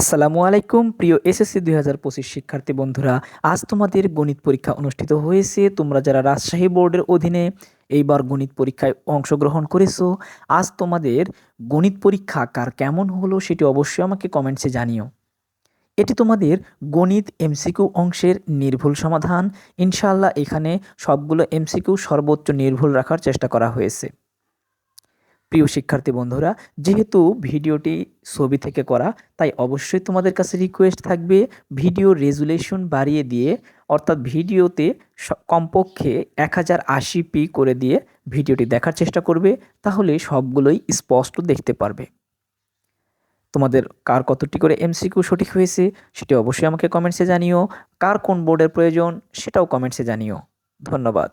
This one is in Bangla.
আসসালামু আলাইকুম, প্রিয় এসএসসি দুই হাজার পঁচিশ শিক্ষার্থী বন্ধুরা। আজ তোমাদের গণিত পরীক্ষা অনুষ্ঠিত হয়েছে। তোমরা যারা রাজশাহী বোর্ডের অধীনে এইবার গণিত পরীক্ষায় অংশগ্রহণ করেছ, আজ তোমাদের গণিত পরীক্ষা কার কেমন হলো সেটি অবশ্যই আমাকে কমেন্টসে জানিও। এটি তোমাদের গণিত এমসিকিউ অংশের নির্ভুল সমাধান। ইনশাআল্লাহ এখানে সবগুলো এমসিকিউ সর্বোচ্চ নির্ভুল রাখার চেষ্টা করা হয়েছে। প্রিয় শিক্ষার্থী বন্ধুরা, যেহেতু ভিডিওটি ছবি থেকে করা, তাই অবশ্যই তোমাদের কাছে রিকোয়েস্ট থাকবে ভিডিও রেজুলেশন বাড়িয়ে দিয়ে, অর্থাৎ ভিডিওতে কমপক্ষে এক হাজার আশি পি করে দিয়ে ভিডিওটি দেখার চেষ্টা করবে, তাহলে সবগুলোই স্পষ্ট দেখতে পারবে। তোমাদের কার কতটি করে এমসিকিউ সঠিক হয়েছে, সেটি অবশ্যই আমাকে কমেন্টসে জানিও। কার কোন বোর্ডের প্রয়োজন, সেটাও কমেন্টসে জানিও। ধন্যবাদ।